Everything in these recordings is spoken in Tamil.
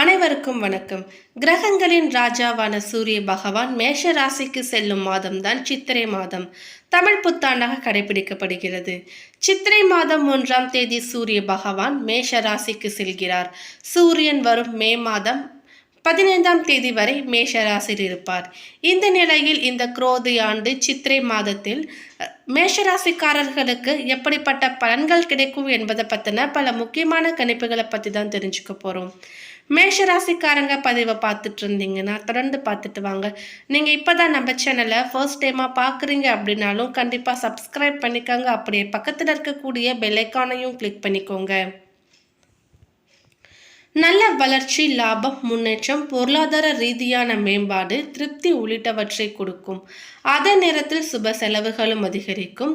அனைவருக்கும் வணக்கம். கிரகங்களின் ராஜாவான சூரிய பகவான் மேஷ ராசிக்கு செல்லும் மாதம்தான் சித்திரை மாதம். தமிழ் புத்தாண்டாக கடைபிடிக்கப்படுகிறது. சித்திரை மாதம் ஒன்றாம் தேதி சூரிய பகவான் மேஷ ராசிக்கு செல்கிறார். சூரியன் வரும் மே மாதம் பதினைந்தாம் தேதி வரை மேஷ ராசியில் இருப்பார். இந்த நிலையில் இந்த குரோதி ஆண்டு சித்திரை மாதத்தில் மேஷராசிக்காரர்களுக்கு எப்படிப்பட்ட பலன்கள் கிடைக்கும் என்பதை பற்றின பல முக்கியமான கணிப்புகளை பற்றி தான் தெரிஞ்சுக்க போகிறோம் மேஷராசிக்காரங்க பதிவை பார்த்துட்டு இருந்தீங்கன்னா தொடர்ந்து பார்த்துட்டு வாங்க. நீங்கள் இப்போ தான் நம்ம சேனலை ஃபர்ஸ்ட் டைமாக பார்க்குறீங்க அப்படின்னாலும் கண்டிப்பாக சப்ஸ்கிரைப் பண்ணிக்கோங்க. அப்படியே பக்கத்தில் இருக்கக்கூடிய பெல்லைக்கானையும் கிளிக் பண்ணிக்கோங்க. நல்ல வளர்ச்சி லாபம் முன்னேற்றம் பொருளாதார ரீதியான மேம்பாடு திருப்தி உள்ளிட்டவற்றை கொடுக்கும். அதே நேரத்தில் சுப செலவுகளும் அதிகரிக்கும்.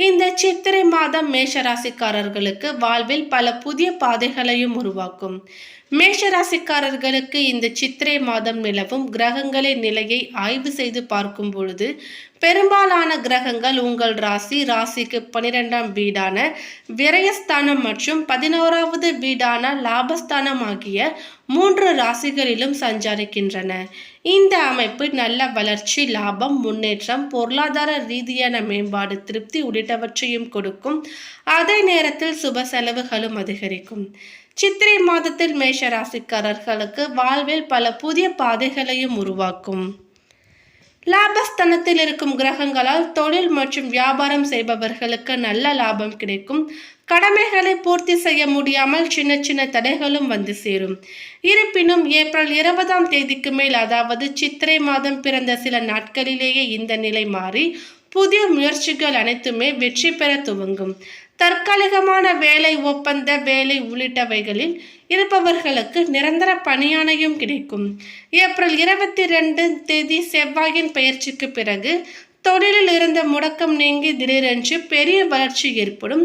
இந்த சித்திரை மாதம் மேஷராசிக்காரர்களுக்கு வாழ்வில் பல புதிய பாதைகளையும் உருவாக்கும். மேஷராசிக்காரர்களுக்கு இந்த சித்திரை மாதம் நிலவும் கிரகங்களின் நிலையை ஆய்வு செய்து பார்க்கும் பொழுது பெரும்பாலான கிரகங்கள் உங்கள் ராசி ராசிக்கு பனிரெண்டாம் வீடான விரயஸ்தானம் மற்றும் பதினோராவது வீடான லாபஸ்தானம் ஆகிய மூன்று ராசிகளிலும் சஞ்சரிக்கின்றன. இந்த அமைப்பு நல்ல வளர்ச்சி லாபம் முன்னேற்றம் பொருளாதார ரீதியான மேம்பாடு திருப்தி உள்ளிட்டவற்றையும் கொடுக்கும். அதே நேரத்தில் சுப செலவுகளும் அதிகரிக்கும். சித்திரை மாதத்தில் மேஷ ராசிக்காரர்களுக்கு வாழ்வில் பல புதிய பாதைகளையும் உருவாக்கும். லாபஸ்தனத்தில் இருக்கும் கிரகங்களால் தொழில் மற்றும் வியாபாரம் செய்பவர்களுக்கு நல்ல லாபம் கிடைக்கும். கடமைகளை பூர்த்தி செய்ய முடியாமல் சின்ன சின்ன தடைகளும் வந்து சேரும். இருப்பினும் ஏப்ரல் இருபதாம் தேதிக்கு மேல் அதாவது சித்திரை மாதம் பிறந்த சில நாட்களிலேயே இந்த நிலை மாறி புதிய முயற்சிகள் அனைத்துமே வெற்றி பெற துவங்கும். தற்காலிகமான வேலை ஒப்பந்த வேலை உள்ளிட்டவைகளில் இருப்பவர்களுக்கு நிரந்தர பணியானையும் கிடைக்கும். ஏப்ரல் இருபத்தி ரெண்டு தேதி செவ்வாயின் பயிற்சிக்கு பிறகு தொழிலில் இருந்த முடக்கம் நீங்கி திடீரென்று பெரிய வளர்ச்சி ஏற்படும்.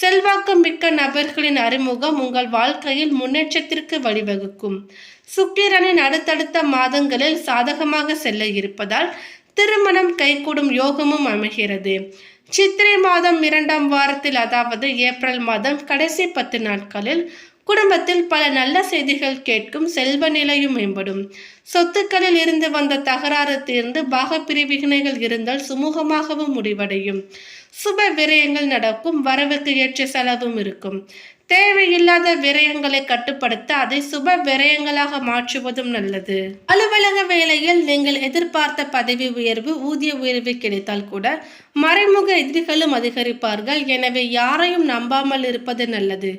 செல்வாக்கு மிக்க நபர்களின் அறிமுகம் உங்கள் வாழ்க்கையில் முன்னேற்றத்திற்கு வழிவகுக்கும். சுக்கிரனின் அடுத்தடுத்த மாதங்களில் சாதகமாக செல்ல இருப்பதால் திருமணம் கைகூடும் யோகமும் அமைகிறது. சித்திரை மாதம் இரண்டாம் வாரத்தில் அதாவது ஏப்ரல் மாதம் கடைசி பத்து நாட்களில் குடும்பத்தில் பல நல்ல செய்திகள் கேட்கும் செல்வ நிலையும் மேம்படும். சொத்துக்களில் இருந்து வந்த தகராறு தீர்ந்து பாகப்பிரிவினைகள் இருந்தால் சுமூகமாகவும் முடிவடையும். சுப விரயங்கள் நடக்கும் வரவுக்கு ஏற்ற செலவும் இருக்கும். தேவையில்லாத விரயங்களை கட்டுப்படுத்த அதை சுப விரயங்களாக மாற்றுவதும் நல்லது. அலுவலக வேலையில் நீங்கள் எதிர்பார்த்த பதவி உயர்வு ஊதிய உயர்வு கிடைத்தால் கூட மறைமுக எதிரிகளும் அதிகரிப்பார்கள். எனவே யாரையும் நம்பாமல் இருப்பது நல்லது.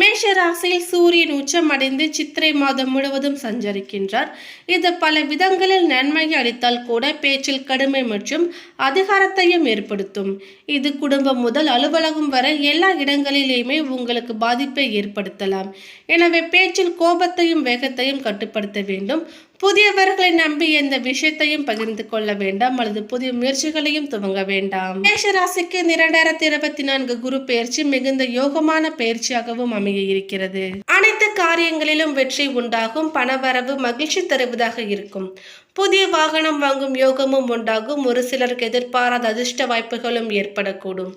மேஷ ராசியில் சூரியன் உச்சமடைந்து சித்திரை மாதம் முழுவதும் சஞ்சரிக்கின்றார். இது பல விதங்களில் நன்மையை அளித்தால் கூட பேச்சில் கடுமை மற்றும் அதிகாரத்தையும் ஏற்படுத்தும். இது குடும்பம் முதல் அலுவலகம் வரை எல்லா இடங்களிலேயுமே உங்களுக்கு பாதிப்பை ஏற்படுத்தலாம். எனவே பேச்சில் கோபத்தையும் வேகத்தையும் கட்டுப்படுத்த வேண்டும். புதியவர்களை நம்பி எந்த விஷயத்தையும் பகிர்ந்து கொள்ள வேண்டாம் அல்லது புதிய முயற்சிகளையும் துவங்க வேண்டாம். மேஷராசிக்கு இரண்டாயிரத்தி இருபத்தி நான்கு குரு பயிற்சி மிகுந்த யோகமான பயிற்சியாகவும் அமைய இருக்கிறது. அனைத்து காரியங்களிலும் வெற்றி உண்டாகும் பணவரவு மகிழ்ச்சி தருவதாக இருக்கும். புதிய வாகனம் வாங்கும் யோகமும் உண்டாகும் ஒரு சிலருக்கு எதிர்பாராத அதிர்ஷ்ட வாய்ப்புகளும் ஏற்படக்கூடும்.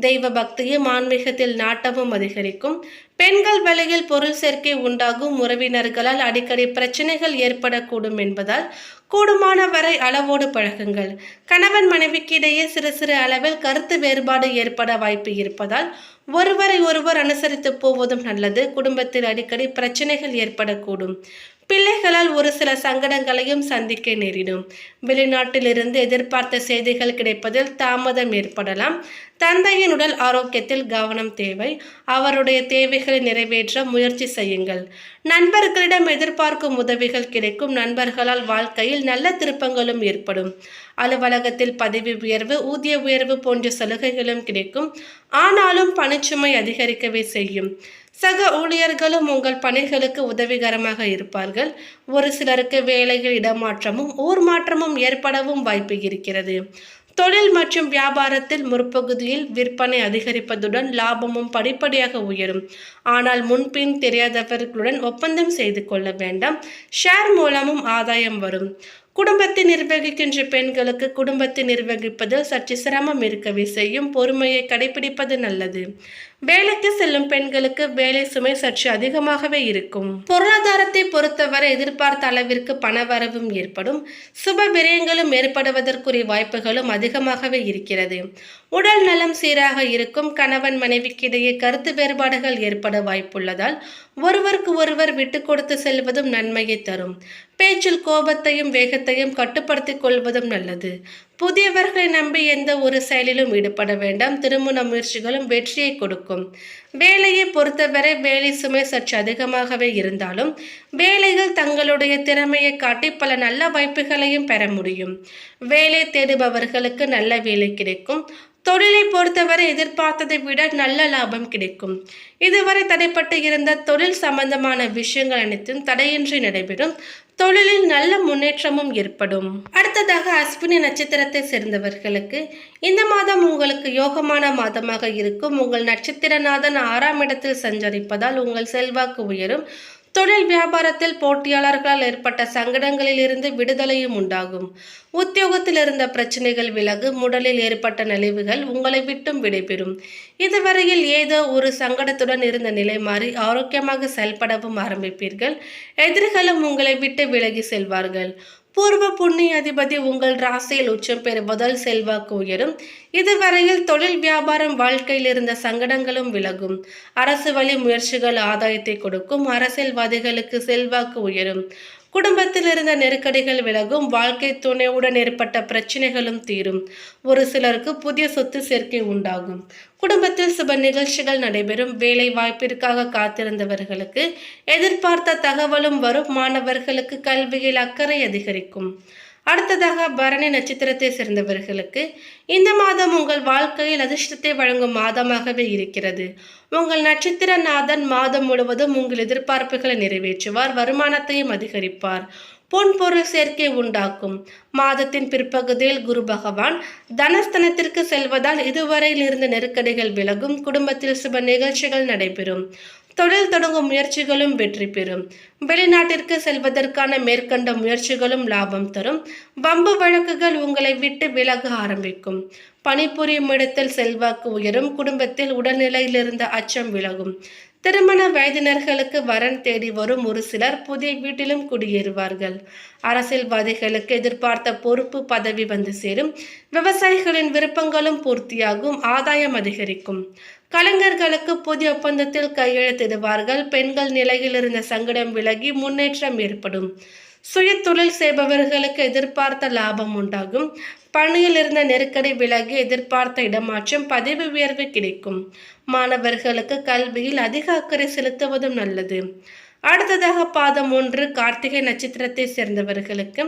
தெய்வ பக்தியும் ஆன்மீகத்தில் நாட்டமும் அதிகரிக்கும். பெண்கள் வழியில் பொருள் சேர்க்கை உண்டாகும் உறவினர்களால் அடிக்கடி பிரச்சனைகள் ஏற்படக்கூடும் என்பதால் கூடுமான வரை அளவோடு பழகுங்கள். கணவன் மனைவிக்கு இடையே சிறு சிறு அளவில் கருத்து வேறுபாடு ஏற்பட வாய்ப்பு இருப்பதால் ஒருவரை ஒருவர் அனுசரித்து போவதும் நல்லது. குடும்பத்தில் அடிக்கடி பிரச்சனைகள் ஏற்படக்கூடும். பிள்ளைகளால் ஒரு சில சங்கடங்களையும் சந்திக்க நேரிடும். வெளிநாட்டிலிருந்து எதிர்பார்த்த செய்திகள் கிடைப்பதில் தாமதம் ஏற்படலாம். தந்தையின் உடல் ஆரோக்கியத்தில் கவனம் தேவை. அவருடைய தேவைகளை நிறைவேற்ற முயற்சி செய்யுங்கள். நண்பர்களிடம் எதிர்பார்க்கும் உதவிகள் கிடைக்கும். நண்பர்களால் வாழ்க்கையில் நல்ல திருப்பங்களும் ஏற்படும். அலுவலகத்தில் பதவி உயர்வு ஊதிய உயர்வு போன்ற சலுகைகளும் கிடைக்கும். ஆனாலும் பணிச்சுமை அதிகரிக்கவே செய்யும். சக ஊழியர்களும் உங்கள் பணிகளுக்கு உதவிகரமாக இருப்பார்கள். ஒரு சிலருக்கு வேலைகள் இடமாற்றமும் ஊர் மாற்றமும் ஏற்படவும் வாய்ப்பு இருக்கிறது. தொழில் மற்றும் வியாபாரத்தில் முற்பகுதியில் விற்பனை அதிகரிப்பதுடன் லாபமும் படிப்படியாக உயரும். ஆனால் முன்பின் தெரியாதவர்களுடன் ஒப்பந்தம் செய்து கொள்ள வேண்டாம். ஷேர் மூலமும் ஆதாயம் வரும். குடும்பத்தை நிர்வகிக்கின்ற பெண்களுக்கு குடும்பத்தை நிர்வகிப்பதில் சற்று சிரமம் இருக்கவே செய்யும். பொறுமையை கடைபிடிப்பது நல்லது. வேலைக்கு செல்லும் பெண்களுக்கு வேலை சுமை சற்று அதிகமாகவே இருக்கும். பொருளாதாரத்தை பொறுத்தவரை எதிர்பார்த்த அளவிற்கு பணவரவும் ஏற்படும். சுப விரயங்களும் ஏற்படுவதற்குரிய வாய்ப்புகளும் அதிகமாகவே இருக்கிறது. உடல் நலம் சீராக இருக்கும் கணவன் மனைவிக்கிடையே கருத்து வேறுபாடுகள் ஏற்பட வாய்ப்புள்ளதால் ஒருவருக்கு ஒருவர் விட்டு கொடுத்து செல்வதும் நன்மையை தரும். பேச்சில் கோபத்தையும் வேகத்தையும் கட்டுப்படுத்திக் கொள்வதும் நல்லது. புதியவர்களை நம்பி எந்த ஒரு செயலிலும் ஈடுபட வேண்டாம். திருமண முயற்சிகளும் வெற்றியை கொடுக்கும். வேலையை பொறுத்தவரை வேலை சுமை சற்று அதிகமாகவே இருந்தாலும் வேலைகள் தங்களுடைய திறமையை காட்டி பல நல்ல வாய்ப்புகளையும் பெற முடியும். வேலை தேடுபவர்களுக்கு நல்ல வேலை கிடைக்கும். தொழிலை பொறுத்தவரை எதிர்பார்த்ததை விட நல்ல லாபம் கிடைக்கும். இதுவரை தடைப்பட்டு இருந்த தொழில் சம்பந்தமான விஷயங்கள் அனைத்தும் தடையின்றி நடைபெறும். தொழிலில் நல்ல முன்னேற்றமும் ஏற்படும். அடுத்ததாக அஸ்வினி நட்சத்திரத்தை சேர்ந்தவர்களுக்கு இந்த மாதம் உங்களுக்கு யோகமான மாதமாக இருக்கும். உங்கள் நட்சத்திரநாதன் ஆறாம் இடத்தில் சஞ்சரிப்பதால் உங்கள் செல்வாக்கு உயரும். தொழில் வியாபாரத்தில் போட்டியாளர்களால் ஏற்பட்ட சங்கடங்களில் இருந்து விடுதலையும் உண்டாகும். உத்தியோகத்தில் இருந்த பிரச்சனைகள் விலகும் உடலில் ஏற்பட்ட நலிவுகள் உங்களை விட்டும் விடைபெறும். இதுவரையில் ஏதோ ஒரு சங்கடத்துடன் இருந்த நிலை மாறி ஆரோக்கியமாக செயல்படவும் ஆரம்பிப்பீர்கள். எதிரிகளும் உங்களை விட்டு விலகி செல்வார்கள். பூர்வ புண்ணிய அதிபதி உங்கள் ராசியில் உச்சம் பெறுவதால் செல்வாக்கு உயரும். இதுவரையில் தொழில் வியாபாரம் வாழ்க்கையில் இருந்த சங்கடங்களும் விலகும். அரசு வழி முயற்சிகள் ஆதாயத்தை கொடுக்கும். அரசியல்வாதிகளுக்கு செல்வாக்கு உயரும். குடும்பத்தில் இருந்த நெருக்கடிகள் விலகும் வாழ்க்கை துணையுடன் ஏற்பட்ட பிரச்சனைகளும் தீரும். ஒரு சிலருக்கு புதிய சொத்து சேர்க்கை உண்டாகும். குடும்பத்தில் சுப நிகழ்ச்சிகள் நடைபெறும். வேலை வாய்ப்பிற்காக காத்திருந்தவர்களுக்கு எதிர்பார்த்த தகவலும் வரும். மாணவர்களுக்கு கல்வியில் அக்கறை அதிகரிக்கும். அடுத்ததாக பரணி நட்சத்திரத்தை சேர்ந்தவர்களுக்கு இந்த மாதம் உங்கள் வாழ்க்கையில் அதிர்ஷ்டத்தை வழங்கும் மாதமாகவே இருக்கிறது. உங்கள் நட்சத்திரநாதன் மாதம் முழுவதும் உங்கள் எதிர்பார்ப்புகளை நிறைவேற்றுவார் வருமானத்தையும் அதிகரிப்பார். பொன் பொருள் சேர்க்கை உண்டாக்கும். மாதத்தின் பிற்பகுதியில் குரு பகவான் தனஸ்தனத்திற்கு செல்வதால் இதுவரையில் இருந்த நெருக்கடிகள் விலகும் குடும்பத்தில் சுப நிகழ்ச்சிகள் நடைபெறும். தொழில் தொடங்கும் முயற்சிகளும் வெற்றி பெறும். வெளிநாட்டிற்கு செல்வதற்கான மேற்கண்ட முயற்சிகளும் லாபம் தரும். வம்பு வழக்குகள் உங்களை விட்டு விலக ஆரம்பிக்கும். பணிபுரியும் இடத்தில் செல்வாக்கு உயரும். குடும்பத்தில் உடல்நிலையிலிருந்து அச்சம் விலகும். திருமண வயதினர்களுக்கு வரன் தேடி வரும் ஒரு சிலர் புதிய வீட்டிலும் குடியேறுவார்கள். அரசியல்வாதிகளுக்கு எதிர்பார்த்த பொறுப்பு பதவி வந்து சேரும். விவசாயிகளின் விருப்பங்களும் பூர்த்தியாகும் ஆதாயம் அதிகரிக்கும். கலைஞர்களுக்கு புதிய ஒப்பந்தத்தில் கையெழுத்திடுவார்கள். பெண்கள் நிலையில் இருந்த சங்கடம் விலகி முன்னேற்றம் ஏற்படும். சுய தொழில் செய்பவர்களுக்கு எதிர்பார்த்த லாபம் உண்டாகும். பணியில் இருந்த நெருக்கடி விலகி எதிர்பார்த்த இடமாற்றம் பதவி உயர்வு கிடைக்கும். மாணவர்களுக்கு கல்வியில் அதிக அக்கறை செலுத்துவதும் நல்லது. அடுத்ததாக பாதம் ஒன்று கார்த்திகை நட்சத்திரத்தை சேர்ந்தவர்களுக்கு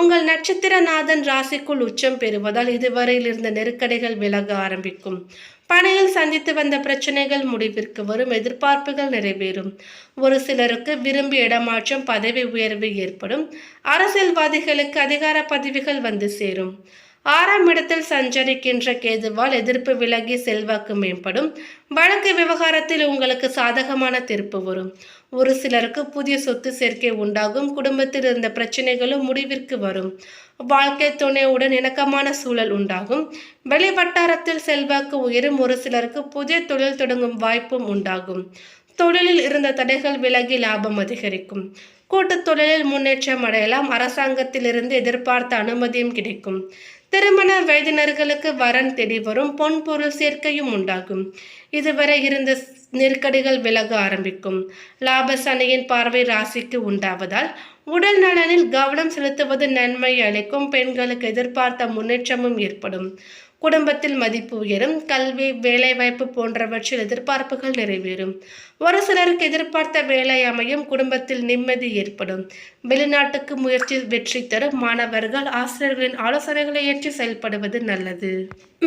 உங்கள் நட்சத்திரநாதன் ராசிக்குள் உச்சம் பெறுவதால் இதுவரையில் இருந்த நெருக்கடிகள் விலக ஆரம்பிக்கும். பணியில் சந்தித்து வந்த பிரச்சனைகள் முடிவிற்கு வரும் எதிர்பார்ப்புகள் நிறைவேறும். ஒரு சிலருக்கு விரும்பி இடமாற்றம் பதவி உயர்வு ஏற்படும். அரசியல்வாதிகளுக்கு அதிகார பதவிகள் வந்து சேரும். ஆறாம் இடத்தில் சஞ்சரிக்கின்ற கேதுவால் எதிர்ப்பு விலகி செல்வாக்கு மேம்படும். வழக்கு விவகாரத்தில் உங்களுக்கு சாதகமான தீர்ப்பு வரும். ஒரு சிலருக்கு புதிய சொத்து சேர்க்கை உண்டாகும். குடும்பத்தில் இருந்த பிரச்சனைகளும் முடிவிற்கு வரும். வாழ்க்கை துணையுடன் இணக்கமான சூழல் உண்டாகும். வெளி வட்டாரத்தில் செல்வாக்கு உயரும். ஒரு சிலருக்கு புதிய தொழில் தொடங்கும் வாய்ப்பும் உண்டாகும். தொழிலில் இருந்த தடைகள் விலகி லாபம் அதிகரிக்கும். கூட்டுத் தொழிலில் முன்னேற்றம் அடையலாம். அரசாங்கத்திலிருந்து எதிர்பார்த்த அனுமதியும் கிடைக்கும். திருமண வயதினர்களுக்கு வரன் தேடி வரும் பொன் பொருள் சேர்க்கையும் உண்டாகும். இதுவரை இருந்த நெருக்கடிகள் விலக ஆரம்பிக்கும். லாப சனியின் பார்வை ராசிக்கு உண்டாவதால் உடல் நலனில் கவனம் செலுத்துவது நன்மை அளிக்கும் பெண்களுக்கு எதிர்பார்த்த முன்னேற்றமும் ஏற்படும். குடும்பத்தில் மதிப்பு உயரும் கல்வி வேலைவாய்ப்பு போன்றவற்றில் எதிர்பார்ப்புகள் நிறைவேறும். ஒரு சிலருக்கு எதிர்பார்த்த வேலை அமையும் குடும்பத்தில் நிம்மதி ஏற்படும். வெளிநாட்டுக்கு முயற்சி வெற்றி தரும் மாணவர்கள் ஆசிரியர்களின் ஆலோசனைகளை ஏற்று செயல்படுவது நல்லது.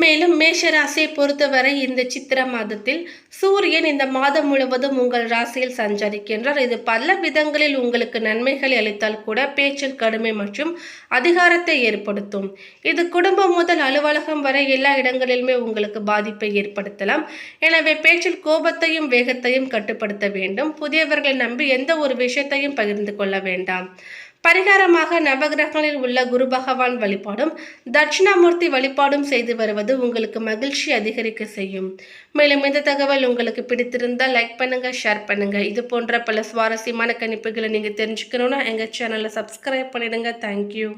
மேலும் மேஷ ராசியை பொறுத்தவரை இந்த சித்திர மாதத்தில் சூரியன் இந்த மாதம் முழுவதும் உங்கள் ராசியில் சஞ்சரிக்கின்றார். இது பல விதங்களில் உங்களுக்கு நன்மைகளை அளித்தால் கூட பேச்சில் கடுமை மற்றும் அதிகாரத்தை ஏற்படுத்தும். இது குடும்பம் முதல் அலுவலகம் வரை எல்லா இடங்களிலுமே உங்களுக்கு பாதிப்பை ஏற்படுத்தலாம். எனவே பேச்சில் கோபத்தையும் வேகத்தையும் கட்டுப்படுத்த வேண்டும். புதியவர்களை நம்பி எந்த ஒரு விஷயத்தையும் பகிர்ந்து கொள்ள வேண்டாம். பரிகாரமாக நவகிரகங்களில் உள்ள குரு பகவான் வழிபாடும் தட்சிணாமூர்த்தி வழிபாடும் செய்து வருவது உங்களுக்கு மகிழ்ச்சி அதிகரிக்க செய்யும். மேலும் இந்த தகவல் உங்களுக்கு பிடித்திருந்தால் லைக் பண்ணுங்க ஷேர் பண்ணுங்க. இது போன்ற பல சுவாரஸ்யமான கணிப்புகளை நீங்க தெரிஞ்சுக்கணும்னா எங்க சேனலை சப்ஸ்கிரைப் பண்ணிடுங்க. தேங்க்யூ